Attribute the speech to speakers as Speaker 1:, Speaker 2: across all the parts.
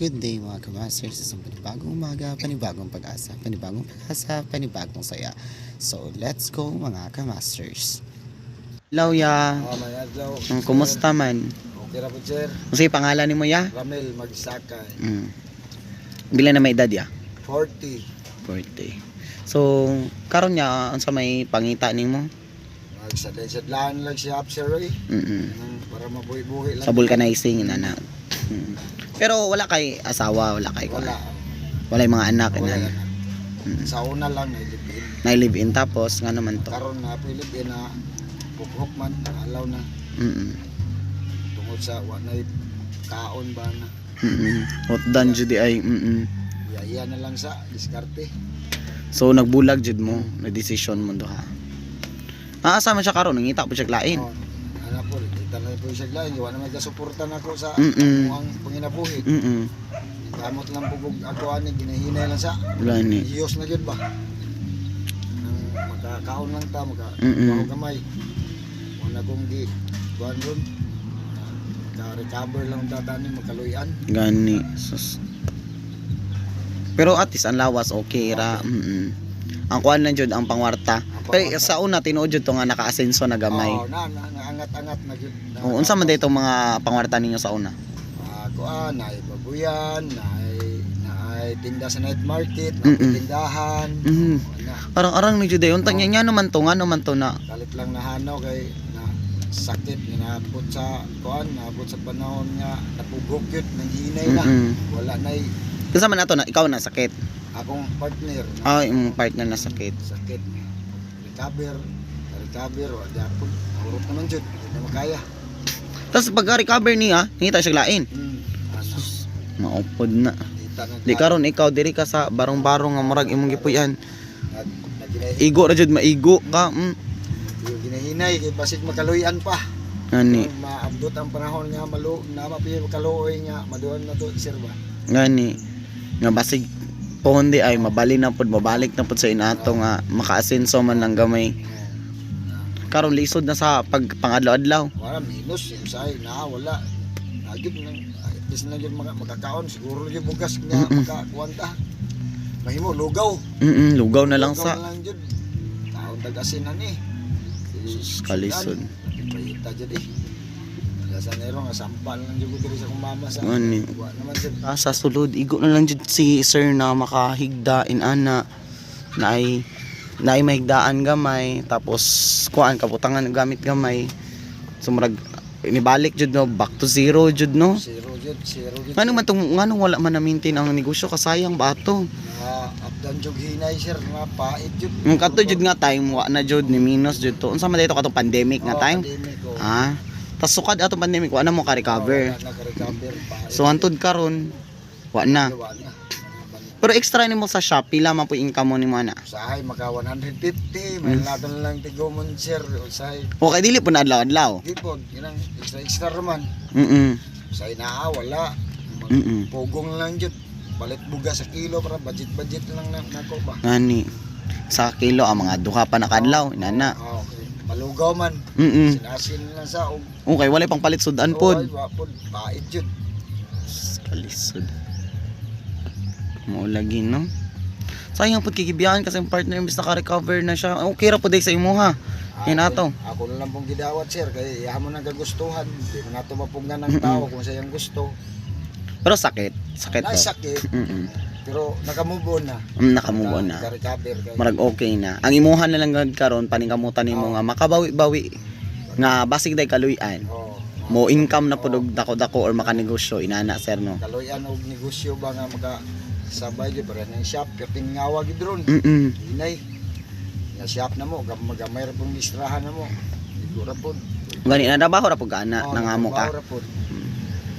Speaker 1: Good day mga kamasters sa isang panibagong umaga, panibagong pag-asa, panibagong pag-asa, panibagong saya. So let's go mga kamasters. Hello ya,
Speaker 2: Oh, may adlaw.
Speaker 1: Mm, kumusta man?
Speaker 2: Okay ra po, sir.
Speaker 1: Kasi pangalan ni mo ya?
Speaker 2: Ramel Magsakay.
Speaker 1: Mm. Bila na may edad ya?
Speaker 2: 40.
Speaker 1: 40. So, karon niya ang sa may pangita nimo.
Speaker 2: Magsadlan-sadlaan lang siya sir eh.
Speaker 1: Mm.
Speaker 2: Anong Para mabuhi-buhi lang.
Speaker 1: Sa vulcanizing na Mm. Pero wala kay asawa, wala kay
Speaker 2: Wala.
Speaker 1: Wala yung mga anak
Speaker 2: Wala.
Speaker 1: na.
Speaker 2: yan.
Speaker 1: Mm.
Speaker 2: Sa una lang nailibin.
Speaker 1: Na live in tapos nga naman to.
Speaker 2: Karon na Pilipin na puphok man alaw na
Speaker 1: Mm.
Speaker 2: tungod sa wa na kaon ba na.
Speaker 1: Mm. Hot done jud ay. Mm.
Speaker 2: Iya na lang sa diskarte.
Speaker 1: So nagbulag jud mo, na decision mo duha. Ah, asa man siya karon, nangita po siya lain.
Speaker 2: Oh, ana po, na po siya lain. Wa na may kasuportan ako sa
Speaker 1: Mm-mm.
Speaker 2: ang panginabuhi.
Speaker 1: Mm.
Speaker 2: Kamot lang po ako ani ginahinay lang sa
Speaker 1: Wala ni.
Speaker 2: Iyos na yun ba? Nang magkakaon lang ta, magka
Speaker 1: Mm-mm.
Speaker 2: mm gamay. Wala kong gi, kuhan ron. Magka-recover lang ang tatanin, magkaluyan.
Speaker 1: Gani. Sus. Pero at least ang lawas okay ra. Mm. Ang kuan lang jud ang pangwarta.
Speaker 2: Ang
Speaker 1: Pero sa una tinuod jud to nga naka-asenso na gamay.
Speaker 2: Oo, na, na, naangat-angat na. Na,
Speaker 1: Oh, unsa man dito mga pangwarta ninyo sa una?
Speaker 2: Ah, kuan, na babuyan, na na tinda sa night market, na
Speaker 1: Mm-mm.
Speaker 2: tindahan.
Speaker 1: Mhm.
Speaker 2: Na,
Speaker 1: Parang arang ni jud untang nya nya naman to nga naman to na.
Speaker 2: kalit lang nahanaw kay na sakit nga naabot sa kuan, naabot sa panahon nga napugok yun, nanghinay na.
Speaker 1: Mm.
Speaker 2: Wala na
Speaker 1: Kasi man ato na ikaw na sakit.
Speaker 2: Akong partner na
Speaker 1: Ah, yung partner na sakit.
Speaker 2: sakit recover recover wa gyapon nahurot naman jud hindi na makaya
Speaker 1: Tapos pagka recover niya, nangita siya lain.
Speaker 2: hmm ano
Speaker 1: Maupod na. Di karon ikaw diri ka sa barong-barong nga murag imong gipuyan. Igo ra jud maigo ka. Mm.
Speaker 2: ginahinay kay basig makaluyan pa
Speaker 1: Gani,
Speaker 2: Kung maabot ang panahon nga malu na mapiyo makaluoy nga maduan na to sir ba
Speaker 1: gani. Nga basig pohon di ay mabali na pud mabalik na pud sa inato nga makaasenso man lang gamay. Karon lisod na sa pag pangadlaw-adlaw.
Speaker 2: wala minus say na wala agid nang at least na mga makakaon siguro yung bugas nga
Speaker 1: Mm-mm.
Speaker 2: makakuwanta mahimo lugaw
Speaker 1: Mm, lugaw na lang
Speaker 2: Lugaw
Speaker 1: sa
Speaker 2: na lang jud taon tagasin na ni
Speaker 1: kalisod.
Speaker 2: Pahita jud eh. Sa nero nga sampal lang jud diri sa kong mama sa.
Speaker 1: Ani.
Speaker 2: Wa naman.
Speaker 1: Ah, sa sulod igo na lang jud si sir na makahigda in ana na ay na ay mahigdaan gamay tapos kuan kabutangan gamit gamay sumurag inibalik jud no back to zero jud no
Speaker 2: Zero jud, zero jud.
Speaker 1: Ngano man tong ngano wala man na maintain ang negosyo kasayang ba to?
Speaker 2: Nga abdan jud hinay sir nga pait jud.
Speaker 1: Yung kato jud nga time wa na jud ni minus jud to. Unsa man dito katong pandemic nga time? Ah. Tas sukad atong pandemic wa na mo ka recover. So antod karon wa na. Pero extra nimo sa shop pila man po income mo nimo ana.
Speaker 2: Usahay maka 150, may lato na lang tigomon sir. Usahay.
Speaker 1: Okay dili po na adlaw-adlaw.
Speaker 2: Di po, ginang extra extra raman.
Speaker 1: Mm.
Speaker 2: Usahay na wala. Mag-
Speaker 1: Mm.
Speaker 2: Pugong lang jud. Balit buga sa kilo para budget-budget lang na nako ba.
Speaker 1: Ngani sa kilo ang mga duha pa na kadlaw inana.
Speaker 2: Ah, okay. Malugaw man.
Speaker 1: Mm.
Speaker 2: Sinasin lang sa og
Speaker 1: Okay, wala pang palit sudan pod.
Speaker 2: Oy, wa pod. Bait jud.
Speaker 1: Kalisod. Mo lagi no. Sayang pud kikibiyahan kasi ang partner imbis naka-recover na siya. Okay ra day sa imo ha. Yan ato.
Speaker 2: Ako na lang pong gidawat sir kay iya mo nang kagustuhan. Di mo nato mapunggan ng tao kung sayang gusto.
Speaker 1: Pero sakit, sakit to.
Speaker 2: sakit
Speaker 1: Mm.
Speaker 2: Pero nakamove on na.
Speaker 1: Um, nakamove on na.
Speaker 2: Naka-recover kay.
Speaker 1: Marag okay na. Ang imuhan na lang gad karon paningkamutan nimo nga makabawi-bawi nga basig day kaluyan.
Speaker 2: Oh.
Speaker 1: Mo income na pud og dako-dako or makanegosyo inana sir no.
Speaker 2: Kaloyan og negosyo ba nga maka sabay di para nang shop kapin ngawa gid ron.
Speaker 1: Mm.
Speaker 2: Inay. Nga shop na mo, gam- magamay ra pong listrahan na mo. Siguro po.
Speaker 1: Gani na trabaho ra pud ka na
Speaker 2: Oh,
Speaker 1: nangamo ka.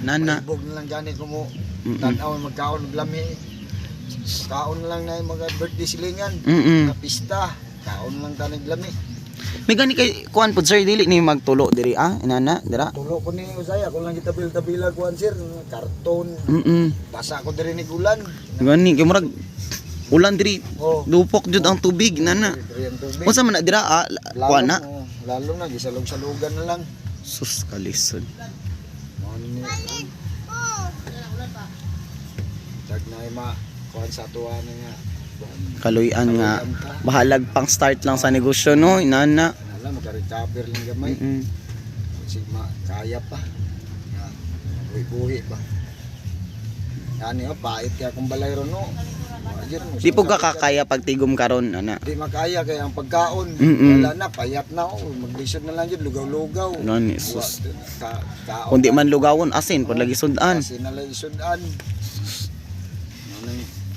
Speaker 1: Nana.
Speaker 2: Maibog na lang gani ko mo.
Speaker 1: Mm.
Speaker 2: Tanaw magkaon og lami. Kaon lang na yung mga birthday silingan.
Speaker 1: Mm.
Speaker 2: Mga pista. Kaon lang tanig lami.
Speaker 1: May gani kay kuan pud sir dili ni magtulo diri ah inana dira.
Speaker 2: Tulo ko ni Usay, ako lang gitabil-tabila kuan sir, karton.
Speaker 1: Mm.
Speaker 2: Basa ko diri ni gulan.
Speaker 1: Gani kay murag ulan diri
Speaker 2: Oh.
Speaker 1: dupok jud ang tubig nana. Unsa man na dira ah kuan na.
Speaker 2: oh, lalo na gisalog-salugan na lang.
Speaker 1: Sus kalisod.
Speaker 2: Mao ni- na ma kuan sa tuwa na nga.
Speaker 1: Kaluyan nga. Bahalag pang start lang sa negosyo no? Inana.
Speaker 2: Lang maka-recover lang gamay.
Speaker 1: Mm-mm.
Speaker 2: kasi ma kaya pa. Buhi-buhi pa. Yani oh pait kaya kung balay ron no yun,
Speaker 1: Di po ka kakaya pag tigom karon ana.
Speaker 2: di makaya kaya ang pagkaon.
Speaker 1: Mm-mm.
Speaker 2: wala na payat na oh. Maglisod na lang yun lugaw-lugaw.
Speaker 1: Gani,
Speaker 2: Wa,
Speaker 1: sus.
Speaker 2: ka,
Speaker 1: Kundi man lugawon asin pud lagi sudan.
Speaker 2: kasi nalay isudan Anong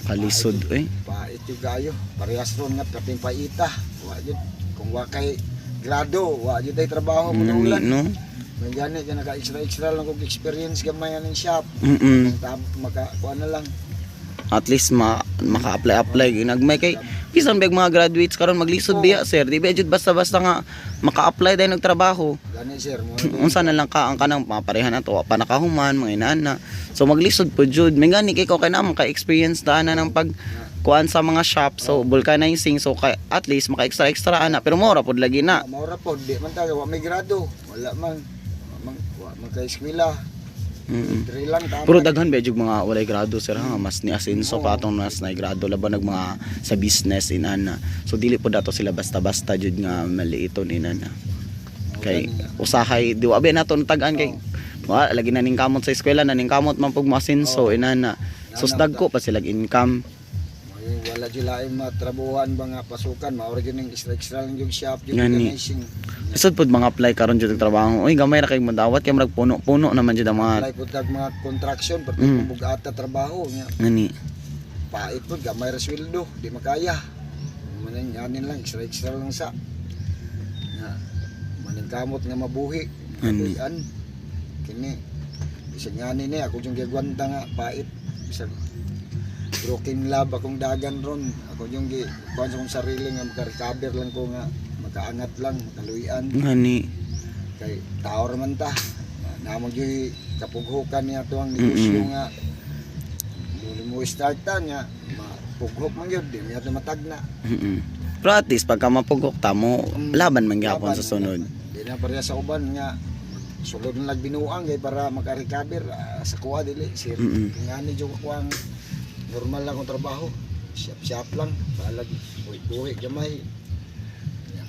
Speaker 1: Kalisod eh.
Speaker 2: pait yung gayo parehas ron nga kaping paita wa yun kung wa kay grado wa yun ay trabaho mo
Speaker 1: Nani
Speaker 2: ulan
Speaker 1: no.
Speaker 2: may gani ka naka extra extra lang kung experience gamay ng shop
Speaker 1: Mm.
Speaker 2: Tab maka kuha na lang
Speaker 1: At least ma maka-apply apply ginagmay kay bisan bag mga graduates karon maglisod biya sir. Di ba jud basta-basta nga maka-apply dahil nagtrabaho.
Speaker 2: gani sir
Speaker 1: Unsa na lang ka ang kanang mga parehan ato pa nakahuman mga inana. So maglisod po jud. May gani kay ko kay namo ka experience daan na ng pag kuan sa mga shop so vulcanizing so kay at least maka extra extra ana pero mora pod lagi na.
Speaker 2: maura po di man taga wa may grado wala man man man
Speaker 1: Mm.
Speaker 2: Diri lang tama
Speaker 1: Pero daghan ba jud mga walay grado sir ha mas ni asenso pa atong nas na grado laban nag mga sa business inana. So dili po dato sila basta-basta jud nga maliiton inana. Kay usahay di wa ba nato tagaan kay wa lagi na ning kamot sa eskwela na ning kamot man pug masenso inana. So dagko pa sila income.
Speaker 2: Ay, wala jud lain matrabuhan nga pasukan maura jud ning extra extra lang yung shop yung
Speaker 1: Gani.
Speaker 2: organizing
Speaker 1: Isod pod mga apply karon jud trabaho. Uy gamay ra kay madawat kay murag puno-puno naman jud ang mga
Speaker 2: Apply po tag mga construction pati
Speaker 1: Mm.
Speaker 2: bugata trabaho nya
Speaker 1: ngani.
Speaker 2: pait po gamay ra sweldo di makaya maning anin lang extra extra lang sa nga maning kamot nga mabuhi
Speaker 1: Ani.
Speaker 2: Kini bisag ngani ni ako yung gigwanta nga pait bisag broken lab akong dagan ron ako yung gi kuan sa akong sarili nga maka-recover lang ko nga makaangat lang makaluyan
Speaker 1: Ngani.
Speaker 2: kay tao raman ta namang yung kapughukan niya to ang negosyo
Speaker 1: Mm-mm.
Speaker 2: nga muli mo start ta nga mapughok man yun di niya matagna
Speaker 1: Mm-mm. Pero at least pagka mapugok ta mo laban man gyapon sa sunod.
Speaker 2: di na pareha sa uban nga sulod na nagbinuang kay para maka-recover ah, sa kuha dili sir
Speaker 1: Mm-mm.
Speaker 2: nga ni jo ko ang normal lang kong trabaho. Shop lang. Balag buhi gamay. Nga,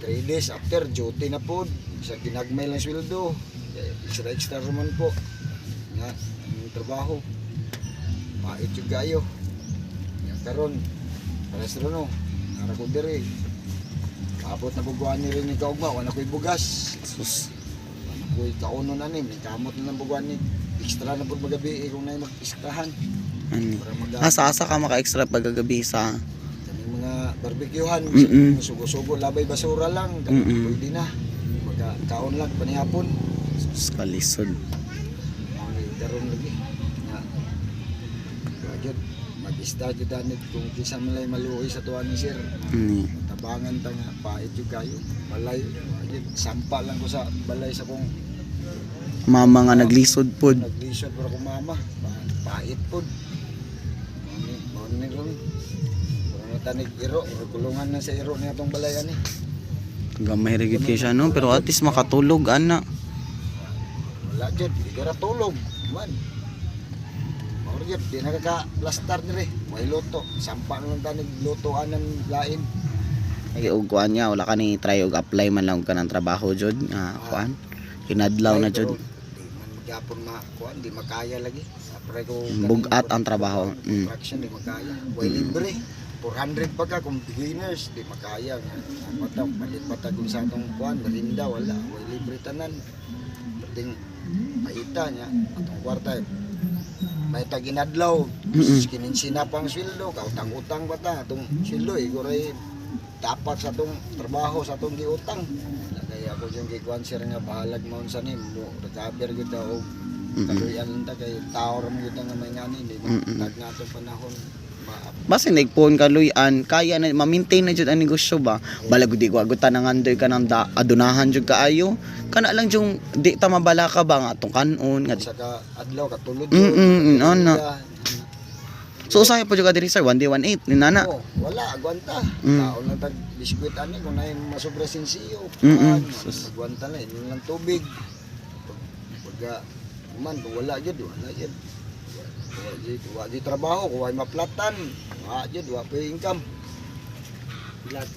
Speaker 2: three days after duty na po. Sa ginagmay lang sweldo. Extra extra roman po. Nga ang trabaho. Pait yung gayo. Nga karon. Para sa no? Nara ko diri Kapot na buguan ni rin ni kaugma, wala ko'y bugas.
Speaker 1: Sus.
Speaker 2: Wala ko'y kauno na ni, may kamot na ng buguan ni. Extra na po magabi, eh, kung na mag-iskahan. Para mag
Speaker 1: Asa-asa ka maka-extra pagagabi sa
Speaker 2: kaming mga barbecuehan,
Speaker 1: Mm-mm.
Speaker 2: sugo-sugo, labay basura lang,
Speaker 1: Mm-mm.
Speaker 2: pwede na. Maga kaon lang panihapon.
Speaker 1: sus, kalisod.
Speaker 2: Ang daron lagi. Nga. Kajud, mag-start yun danit kung kisa malay maluoy sa tuwan ni sir.
Speaker 1: Ani.
Speaker 2: Tabangan ta nga, pait yung kayo. Balay, Kajud, sampa lang ko sa balay sa kong
Speaker 1: Mama nga naglisod pod.
Speaker 2: Naglisod pero ko mama, pa- pait pod. Mani ron. Pero natanig iro, kulungan na sa iro niya tong balayan ni.
Speaker 1: Gamay ra gyud kay siya no, pero at least makatulog ana.
Speaker 2: Wala jud, di ka tulog. Man. Mao jud, di nakaka plastar dire. May loto, sampa na lang tanig lutoan ng lain.
Speaker 1: Ay og kuan niya wala ka ni try og apply man lang kanang trabaho jud nga kuan. Kinadlaw na jud.
Speaker 2: Di man magyapon ma kuan, di makaya lagi. Ko
Speaker 1: Bugat ang trabaho. Mm.
Speaker 2: Construction di makaya. Way libre. 400 pa ka kung beginners di makaya nga. Pataw palit pa kung sa atong kuan, merinda wala. Way libre tanan. Pating paita niya atong kwarta. May taginadlaw. Kininsina pang sweldo, kautang-utang pa ta atong sweldo iguray tapat sa atong trabaho sa atong giutang. Kaya ako yung gikuan sir nga bahalag nim mo recover gyud ta lang ta kay tao ra mo nga may ngani di ba na atong panahon
Speaker 1: Basta nagpuon kaluyan, kaya na ma-maintain na jud ang negosyo ba. Balag di ko agutan nang andoy ka nang da, adunahan jud kaayo. Kana lang jung di ta mabala ka ba nga atong kanon nga di-
Speaker 2: sa ka adlaw ka tulod
Speaker 1: Mm, mm, mm, ano.
Speaker 2: ka.
Speaker 1: So usahay po jud ka diri sir, 1 day 18 ni nana.
Speaker 2: Oo, wala agwanta
Speaker 1: Mm.
Speaker 2: tao lang tag biskwit ani kung nay masobra sinsiyo
Speaker 1: Mm-mm.
Speaker 2: Kuan, agwanta na inom lang tubig pag pag man kung wala gyud wala Di, wa di trabaho, ay maplatan, wa jud, wa pa income. Lat,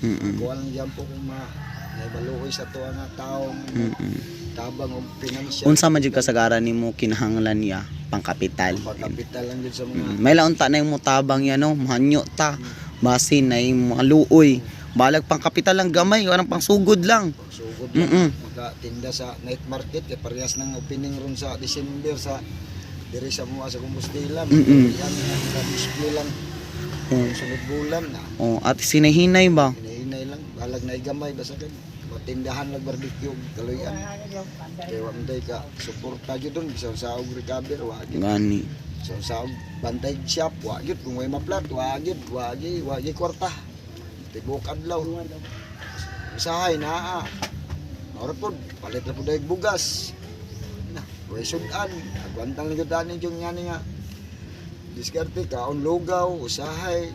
Speaker 1: Mm-mm.
Speaker 2: kuha lang dyan po kung ma, may maluoy sa tuwa nga
Speaker 1: Mm-mm.
Speaker 2: tabang o financial.
Speaker 1: Unsa man jud kasagaran nimo kinahanglan niya pangkapital.
Speaker 2: Pagkapital lang yun sa mga
Speaker 1: Mm, May launta na yung mutabang yan no, mahanyo ta. Basin na yung maluoy. Balag pangkapital lang gamay, warang pangsugod lang.
Speaker 2: Pagsugod
Speaker 1: Mm-mm.
Speaker 2: lang. Makatinda sa night market, kaya parehas ng opening ron sa December sa diri sa mga sa Compostela.
Speaker 1: Mm-mm.
Speaker 2: Yan, display lang.
Speaker 1: Oh,
Speaker 2: Sunod bulan na.
Speaker 1: oh, at sinahinay ba?
Speaker 2: Hinahinay lang, balag na igamay basta kan matindahan lang barbecue kaluyan. Kaya wa man ka suporta jud dun sa saog recover wa gyud.
Speaker 1: Gani.
Speaker 2: So saog bantay shop wa gyud kung may maplat wa gyud wa gyud wa gyud kwarta. Tibok adlaw. Usahay naa. Ora pod palit na pod ay bugas. Na, way sudan. Agwantang ani yung yani nga. Diskarte kaon lugaw, usahay,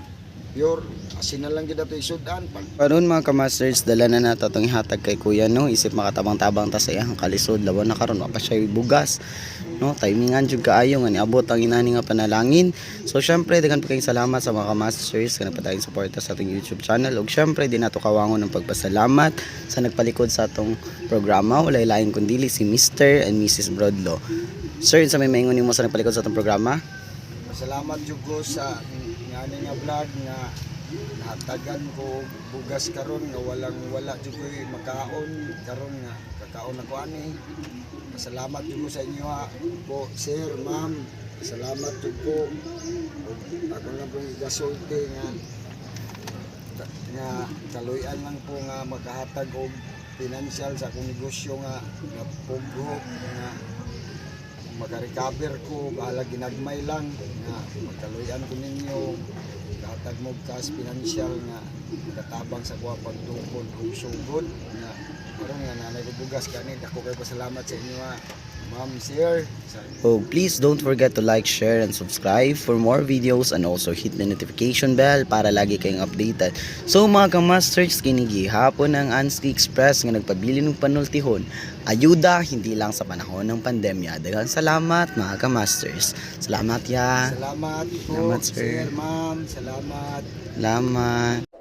Speaker 2: pure, asin na lang gyud ato isudan. Pag
Speaker 1: Karon mga kamasters, dala na nato itong ihatag kay kuya no. Isip makatabang-tabang ta sa iyang kalisod. Lawan na karon pa siya bugas. No, timingan jud kaayo nga niabot ang inani nga panalangin. So syempre daghan pa kayong salamat sa mga kamasters nga nagpatayong suporta sa ating YouTube channel ug syempre di nato kawangon ng pagpasalamat sa nagpalikod sa atong programa. Walay lain kundi si Mr. and Mrs. Broadlo. Sir, sa may maingon nimo sa nagpalikod sa atong programa?
Speaker 2: Salamat jud ko sa ngani nga vlog nga nahatagan ko bugas karon nga walang wala jud ko makaon karon nga kakaon ako ani. Salamat jud sa inyo ha. po sir, ma'am. Salamat jud ko. Ako lang po igasulti nga nga kaluyan lang po nga makahatag og financial sa akong negosyo nga pugho nga maka-recover ko, bahala ginagmay lang nga magkaluyan ko ninyo katag mo kas financial nga makatabang sa kuha pagtungkol kung sugod nga karon nga nanay bugas kani dako kay pasalamat sa inyo ha ma'am sir
Speaker 1: Oh, please don't forget to like, share, and subscribe for more videos and also hit the notification bell para lagi kayong updated. So mga kamasters, kinigi hapon ng Anstey Express nga nagpabili ng panultihon. Ayuda, hindi lang sa panahon ng pandemya. Daghang salamat mga kamasters. Salamat ya.
Speaker 2: salamat po
Speaker 1: Salamat, sir.
Speaker 2: sir ma'am salamat
Speaker 1: Salamat.